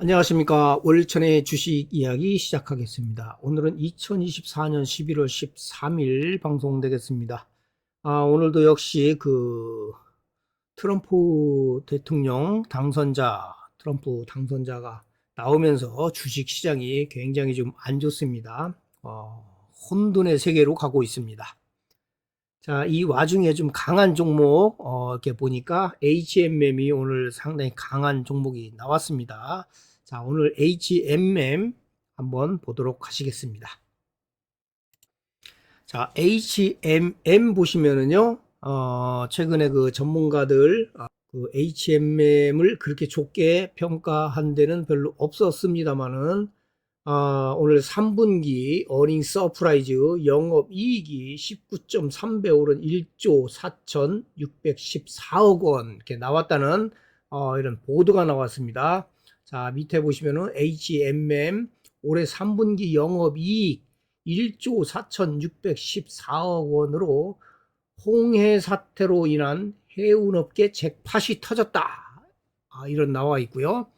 안녕하십니까. 월천의 주식 이야기 시작하겠습니다. 오늘은 2024년 11월 13일 방송되겠습니다. 아, 오늘도 역시 그 트럼프 대통령 당선자, 트럼프 당선자가 나오면서 주식 시장이 굉장히 좀 안 좋습니다. 어, 혼돈의 세계로 가고 있습니다. 자, 이 와중에 좀 강한 종목, 어, 이렇게 보니까 HMM이 오늘 상당히 강한 종목이 나왔습니다. 자, 오늘 HMM 한번 보도록 하시겠습니다. 자, HMM 보시면은요, 어, 최근에 그 전문가들, 어, 그 HMM을 그렇게 좋게 평가한 데는 별로 없었습니다만은, 아, 오늘 3분기 어닝 서프라이즈 영업이익이 19.3배 오른 1조 4,614억 원 이렇게 나왔다는 어, 이런 보도가 나왔습니다. 자, 밑에 보시면은 HMM 올해 3분기 영업이익 1조 4,614억 원으로 홍해 사태로 인한 해운업계 잭팟이 터졌다. 아, 이런 나와 있고요.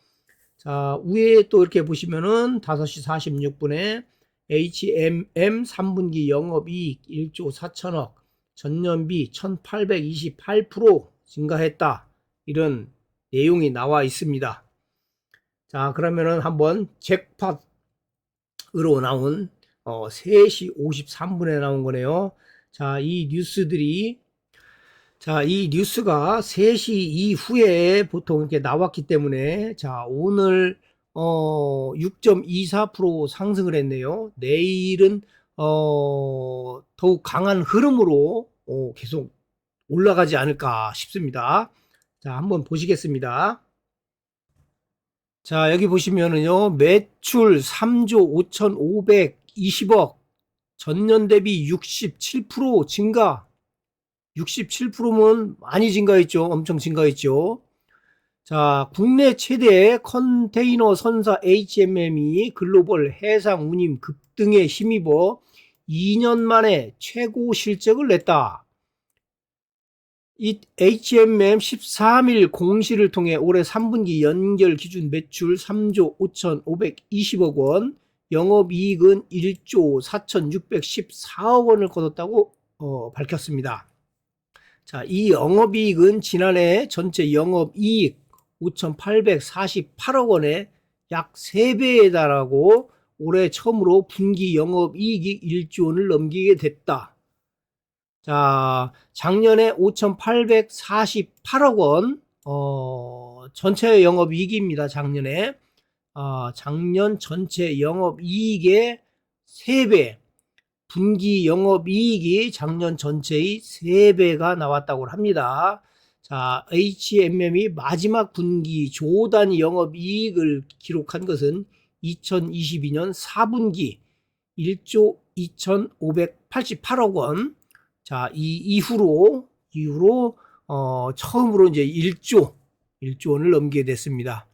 자, 위에 또 이렇게 보시면은 5시 46분에 HMM 3분기 영업이익 1조 4천억, 전년비 1828% 증가했다. 이런 내용이 나와 있습니다. 자, 그러면은 한번 잭팟으로 나온 어, 3시 53분에 나온 거네요. 자, 이 뉴스들이 자, 이 뉴스가 3시 이후에 보통 이렇게 나왔기 때문에 자, 오늘 어 6.24% 상승을 했네요. 내일은 어 더욱 강한 흐름으로 어, 계속 올라가지 않을까 싶습니다. 자, 한번 보시겠습니다. 자, 여기 보시면은요, 매출 3조 5,520억, 전년 대비 67% 증가, 67%면 많이 증가했죠. 엄청 증가했죠. 자, 국내 최대 컨테이너 선사 HMM이 글로벌 해상 운임 급등에 힘입어 2년 만에 최고 실적을 냈다. 이 HMM 13일 공시를 통해 올해 3분기 연결 기준 매출 3조 5,520억 원, 영업이익은 1조 4,614억 원을 거뒀다고 어, 밝혔습니다. 자, 이 영업이익은 지난해 전체 영업이익 5,848억 원의 약 3배에 달하고 올해 처음으로 분기 영업이익이 1조 원을 넘기게 됐다. 자, 작년에 5,848억 원, 어, 전체 영업이익입니다. 작년에. 어, 작년 전체 영업이익의 3배, 분기 영업이익이 작년 전체의 3배가 나왔다고 합니다. 자, HMM이 마지막 분기 조단위 영업이익을 기록한 것은 2022년 4분기 1조 2,588억 원. 자, 이 이후로 이후로 어, 처음으로 이제 1조 1조 원을 넘기게 됐습니다.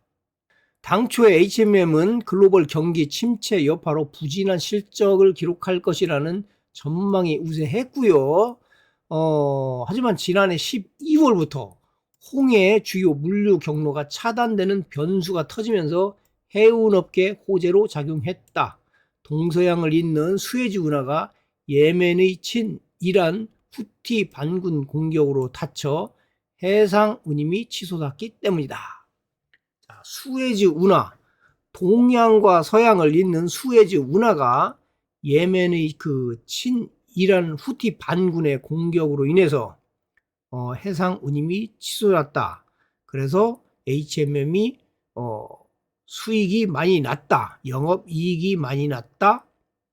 당초에 HMM은 글로벌 경기 침체 여파로 부진한 실적을 기록할 것이라는 전망이 우세했고요. 어, 하지만 지난해 12월부터 홍해 주요 물류 경로가 차단되는 변수가 터지면서 해운업계 호재로 작용했다. 동서양을 잇는 수에즈 운하가 예멘의 친 이란 후티 반군 공격으로 다쳐 해상 운임이 치솟았기 때문이다. 자, 수에즈 운하, 동양과 서양을 잇는 수에즈 운하가 예멘의 그 친 이란 후티 반군의 공격으로 인해서 어, 해상 운임이 치솟았다. 그래서 HMM이 어, 수익이 많이 났다. 영업 이익이 많이 났다.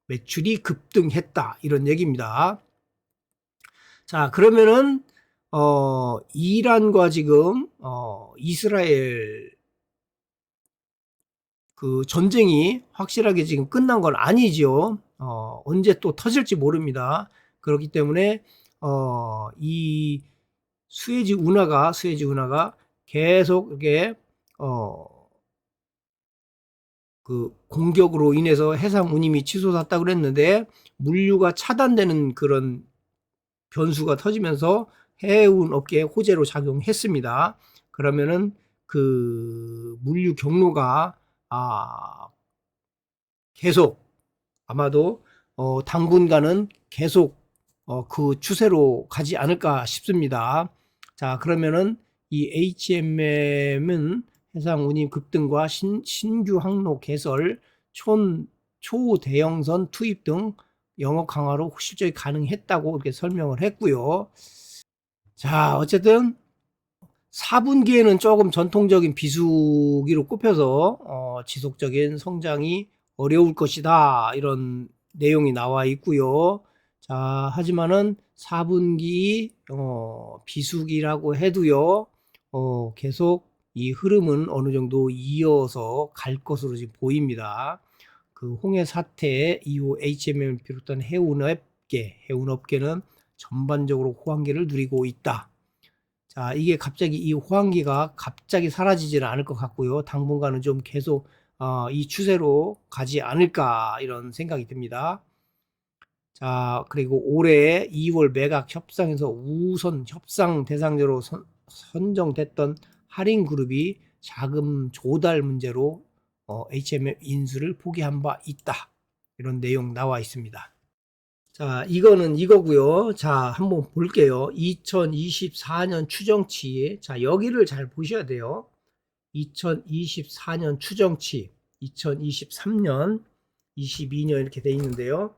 매출이 급등했다. 이런 얘기입니다. 자, 그러면은 어, 이란과 지금 어, 이스라엘 그 전쟁이 확실하게 지금 끝난 건 아니죠. 어, 언제 또 터질지 모릅니다. 그렇기 때문에 어, 이 수에즈 운하가 수에즈 운하가 계속 이렇게 어, 그 공격으로 인해서 해상 운임이 치솟았다 그랬는데 물류가 차단되는 그런 변수가 터지면서 해운 업계에 호재로 작용했습니다. 그러면은 그 물류 경로가 아, 계속 아마도 어, 당분간은 계속 어, 그 추세로 가지 않을까 싶습니다. 자, 그러면은 이 HMM은 해상 운임 급등과 신, 신규 항로 개설, 촌, 초대형선 투입 등 영업 강화로 실적이 가능했다고 이렇게 설명을 했고요. 자, 어쨌든 4분기에는 조금 전통적인 비수기로 꼽혀서 어, 지속적인 성장이 어려울 것이다. 이런 내용이 나와 있고요. 자, 하지만은 4분기 어, 비수기라고 해도요. 어, 계속 이 흐름은 어느 정도 이어서 갈 것으로 지금 보입니다. 그 홍해 사태 이후 HMM을 비롯한 해운업계, 해운업계는 전반적으로 호황기를 누리고 있다. 자, 이게 갑자기 이 호황기가 갑자기 사라지지는 않을 것 같고요. 당분간은 좀 계속 어, 이 추세로 가지 않을까 이런 생각이 듭니다. 자, 그리고 올해 2월 매각 협상에서 우선 협상 대상자로 선, 선정됐던 할인 그룹이 자금 조달 문제로 어, HMM 인수를 포기한 바 있다. 이런 내용 나와 있습니다. 자, 이거는 이거고요. 자, 한번 볼게요. 2024년 추정치. 자, 여기를 잘 보셔야 돼요. 2024년 추정치. 2023년, 22년 이렇게 돼 있는데요.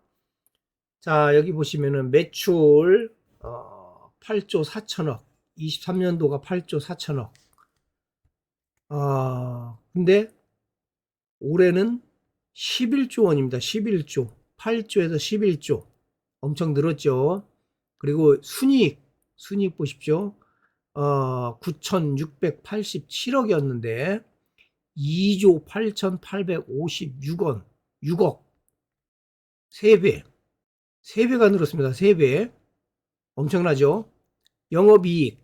자, 여기 보시면은 매출 어, 8조 4천억. 23년도가 8조 4천억. 아, 근데 올해는 11조 원입니다. 11조. 8조에서 11조. 엄청 늘었죠. 그리고 순이익, 순이익 보십시오. 어, 9,687억이었는데 2조 8,856원, 6억. 3배. 3배가 늘었습니다. 3배. 엄청나죠? 영업이익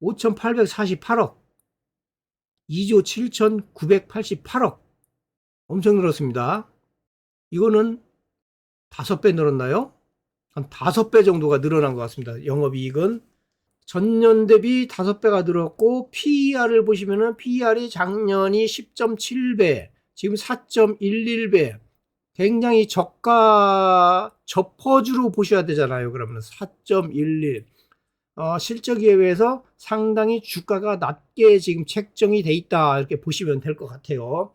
5,848억. 2조 7,988억. 엄청 늘었습니다. 이거는 다섯 배 늘었나요? 한 다섯 배 정도가 늘어난 것 같습니다. 영업이익은 전년 대비 다섯 배가 늘었고 PER을 보시면은 PER이 작년이 10.7배, 지금 4.11배. 굉장히 저가 저퍼주로 보셔야 되잖아요. 그러면 4.11. 어, 실적에 비해서 상당히 주가가 낮게 지금 책정이 돼 있다 이렇게 보시면 될 것 같아요.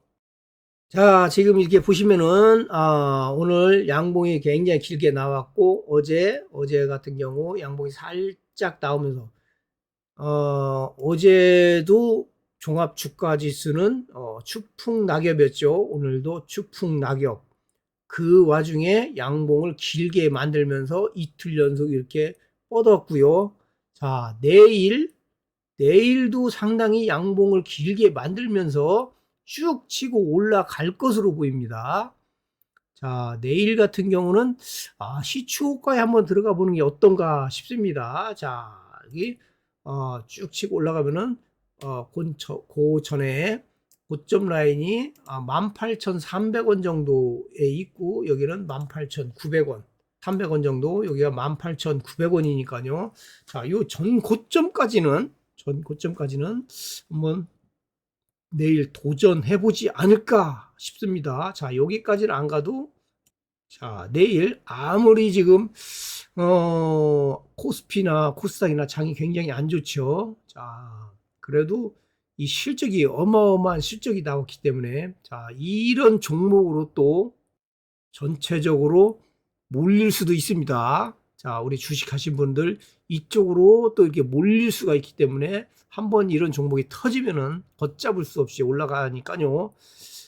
자, 지금 이렇게 보시면은, 아, 오늘 양봉이 굉장히 길게 나왔고, 어제, 어제 같은 경우 양봉이 살짝 나오면서, 어, 어제도 종합 주가 지수는, 어, 추풍 낙엽이었죠. 오늘도 추풍 낙엽. 그 와중에 양봉을 길게 만들면서 이틀 연속 이렇게 뻗었고요. 자, 내일, 내일도 상당히 양봉을 길게 만들면서 쭉 치고 올라갈 것으로 보입니다. 자, 내일 같은 경우는 아, 시추호가에 한번 들어가 보는 게 어떤가 싶습니다. 자, 여기 어, 쭉 치고 올라가면은 어, 고, 고전에 고점 라인이 아, 18,300원 정도에 있고 여기는 18,900원. 300원 정도 여기가 18,900원이니까요. 자, 요 전 고점까지는 전 고점까지는 한번 내일 도전해보지 않을까 싶습니다. 자, 여기까지는 안 가도, 자, 내일 아무리 지금, 어, 코스피나 코스닥이나 장이 굉장히 안 좋죠. 자, 그래도 이 실적이 어마어마한 실적이 나왔기 때문에, 자, 이런 종목으로 또 전체적으로 몰릴 수도 있습니다. 자, 우리 주식 하신 분들 이쪽으로 또 이렇게 몰릴 수가 있기 때문에 한번 이런 종목이 터지면은 걷잡을 수 없이 올라가니까요.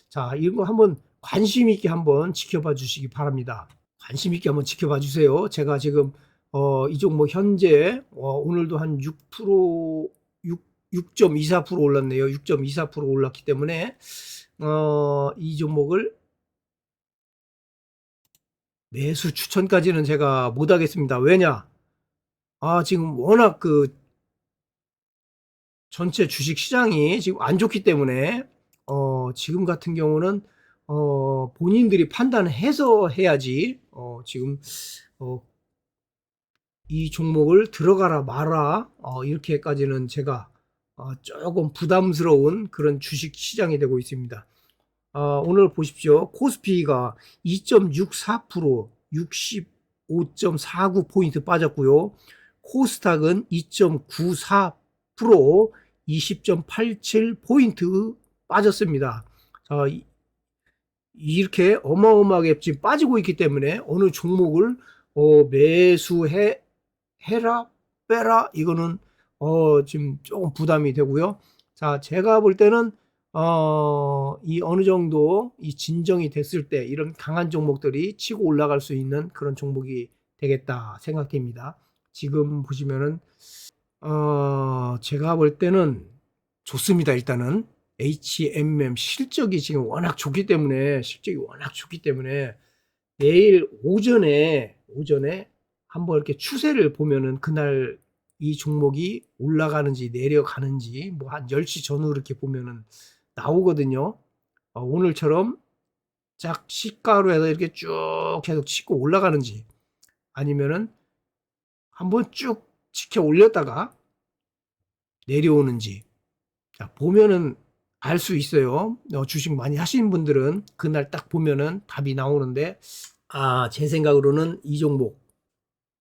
자, 이런 거 한번 관심 있게 한번 지켜봐 주시기 바랍니다. 관심 있게 한번 지켜봐 주세요. 제가 지금 어, 이 종목 현재 어, 오늘도 한 6% 6, 6.24% 올랐네요. 6.24% 올랐기 때문에 어, 이 종목을 매수 추천까지는 제가 못 하겠습니다. 왜냐? 아, 지금 워낙 그 전체 주식 시장이 지금 안 좋기 때문에 어, 지금 같은 경우는 어, 본인들이 판단해서 해야지 어, 지금 어, 이 종목을 들어가라 마라 어, 이렇게까지는 제가 어, 조금 부담스러운 그런 주식 시장이 되고 있습니다. 어, 오늘 보십시오. 코스피가 2.64% 65.49포인트 빠졌고요. 코스닥은 2.94% 20.87포인트 빠졌습니다. 자, 이- 이렇게 어마어마하게 지금 빠지고 있기 때문에 어느 종목을 어, 매수해 해라 빼라 이거는 어, 지금 조금 부담이 되고요. 자, 제가 볼 때는 어, 이 어느 정도 이 진정이 됐을 때 이런 강한 종목들이 치고 올라갈 수 있는 그런 종목이 되겠다 생각됩니다. 지금 보시면은 어, 제가 볼 때는 좋습니다. 일단은 HMM 실적이 지금 워낙 좋기 때문에 실적이 워낙 좋기 때문에 내일 오전에 오전에 한번 이렇게 추세를 보면은 그날 이 종목이 올라가는지 내려가는지 뭐 한 10시 전후 이렇게 보면은 나오거든요. 어, 오늘처럼 짝 시가로 해서 이렇게 쭉 계속 치고 올라가는지 아니면은 한번 쭉 지켜 올렸다가 내려오는지 자, 보면은 알 수 있어요. 어, 주식 많이 하시는 분들은 그날 딱 보면은 답이 나오는데 아, 제 생각으로는 이 종목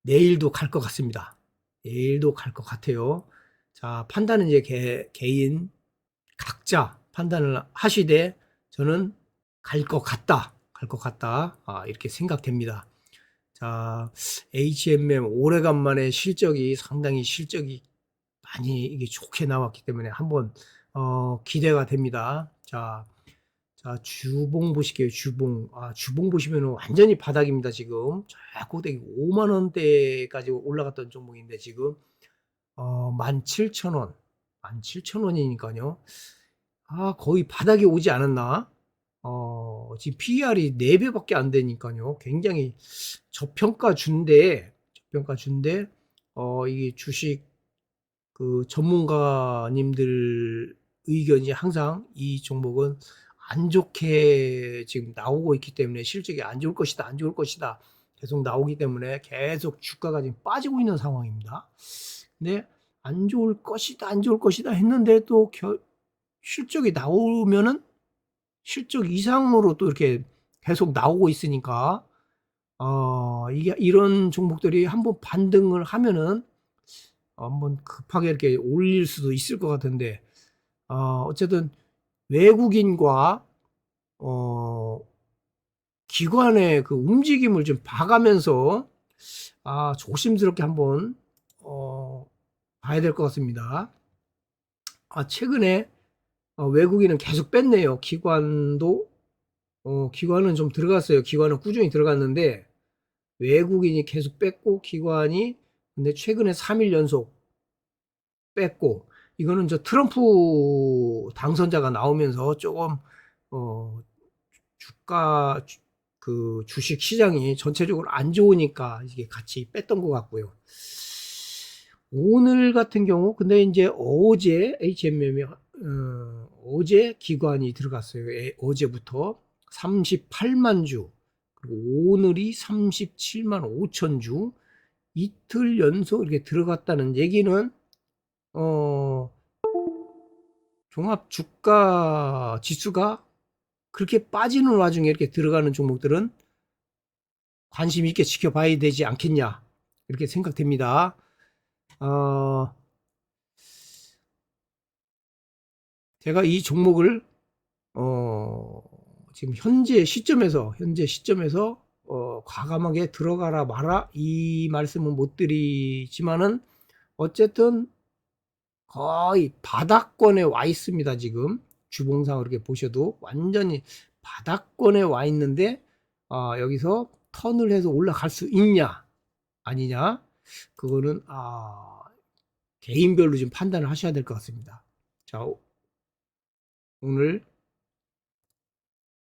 내일도 갈 것 같습니다. 내일도 갈 것 같아요. 자, 판단은 이제 개, 개인 각자 판단을 하시되 저는 갈 것 같다. 갈 것 같다. 아, 이렇게 생각됩니다. 자, HMM 오래간만에 실적이 상당히 실적이 많이 이게 좋게 나왔기 때문에 한번 어, 기대가 됩니다. 자, 자 주봉 보실게요. 주봉. 아, 주봉 보시면 완전히 바닥입니다. 지금 저 꼭대기 5만 원대까지 올라갔던 종목인데 지금 어, 17,000원. 17,000원이니까요. 아, 거의 바닥에 오지 않았나? 어, 지금 PER이 4배밖에 안 되니까요. 굉장히 저평가 준데, 저평가 준데, 어, 이게 주식 그 전문가님들 의견이 항상 이 종목은 안 좋게 지금 나오고 있기 때문에 실적이 안 좋을 것이다, 안 좋을 것이다 계속 나오기 때문에 계속 주가가 지금 빠지고 있는 상황입니다. 근데 안 좋을 것이다, 안 좋을 것이다 했는데 또 겨, 실적이 나오면은 실적 이상으로 또 이렇게 계속 나오고 있으니까 어, 이게 이런 종목들이 한번 반등을 하면은 한번 급하게 이렇게 올릴 수도 있을 것 같은데 어, 어쨌든 외국인과 어, 기관의 그 움직임을 좀 봐가면서 아, 조심스럽게 한번 어, 봐야 될 것 같습니다. 아, 최근에 어, 외국인은 계속 뺐네요. 기관도 어, 기관은 좀 들어갔어요. 기관은 꾸준히 들어갔는데 외국인이 계속 뺐고 기관이 근데 최근에 3일 연속 뺐고 이거는 저 트럼프 당선자가 나오면서 조금 어 주가 주- 그 주식 시장이 전체적으로 안 좋으니까 이게 같이 뺐던 것 같고요. 오늘 같은 경우 근데 이제 어제 HMM이 어, 어제 기관이 들어갔어요. 에- 어제부터 38만 주 그리고 오늘이 37만 5천 주 이틀 연속 이렇게 들어갔다는 얘기는 어 종합 주가 지수가 그렇게 빠지는 와중에 이렇게 들어가는 종목들은 관심 있게 지켜봐야 되지 않겠냐 이렇게 생각됩니다. 어, 제가 이 종목을 어, 지금 현재 시점에서 현재 시점에서 어, 과감하게 들어가라 마라 이 말씀은 못 드리지만은 어쨌든 거의 바닥권에 와 있습니다 지금. 주봉상으로 이렇게 보셔도 완전히 바닥권에 와 있는데 아, 여기서 턴을 해서 올라갈 수 있냐 아니냐 그거는 아, 개인별로 좀 판단을 하셔야 될 것 같습니다. 자 오늘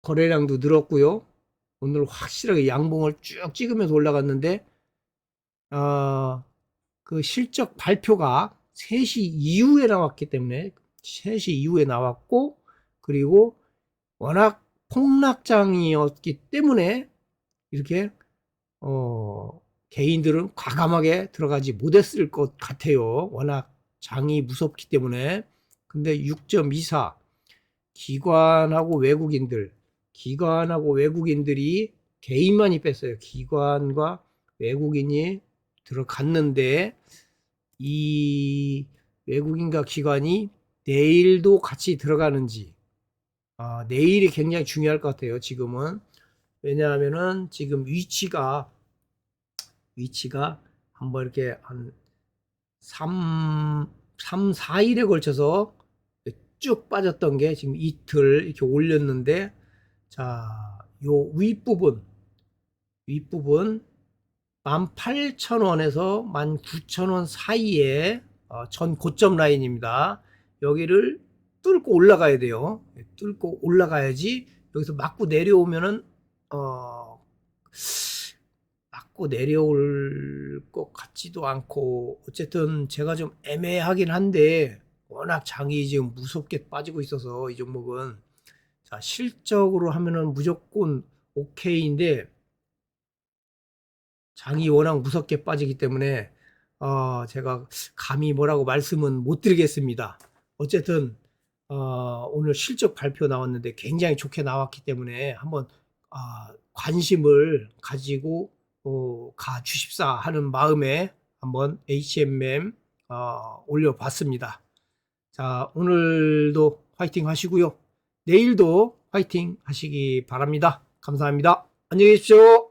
거래량도 늘었고요 오늘 확실하게 양봉을 쭉 찍으면서 올라갔는데 어, 그 실적 발표가 3시 이후에 나왔기 때문에 3시 이후에 나왔고 그리고 워낙 폭락장이었기 때문에 이렇게 어, 개인들은 과감하게 들어가지 못했을 것 같아요. 워낙 장이 무섭기 때문에 근데 6.24 기관하고 외국인들, 기관하고 외국인들이 개인만이 뺐어요. 기관과 외국인이 들어갔는데 이 외국인과 기관이 내일도 같이 들어가는지 아, 내일이 굉장히 중요할 것 같아요. 지금은 왜냐하면은 지금 위치가 위치가 한번 이렇게 한 3, 3, 4일에 걸쳐서 쭉 빠졌던 게 지금 이틀 이렇게 올렸는데 자, 요 윗부분 윗부분 18,000원에서 19,000원 사이에 어, 전 고점 라인입니다. 여기를 뚫고 올라가야 돼요. 뚫고 올라가야지 여기서 맞고 내려오면은 어 맞고 내려올 것 같지도 않고 어쨌든 제가 좀 애매하긴 한데 워낙 장이 지금 무섭게 빠지고 있어서 이 종목은 자 실적으로 하면은 무조건 오케이인데 장이 워낙 무섭게 빠지기 때문에 어 제가 감히 뭐라고 말씀은 못 드리겠습니다. 어쨌든 어, 오늘 실적 발표 나왔는데 굉장히 좋게 나왔기 때문에 한번 아, 관심을 가지고 어, 가 주십사 하는 마음에 한번 HMM 어, 올려봤습니다. 자 오늘도 화이팅 하시고요. 내일도 화이팅 하시기 바랍니다. 감사합니다. 안녕히 계십시오.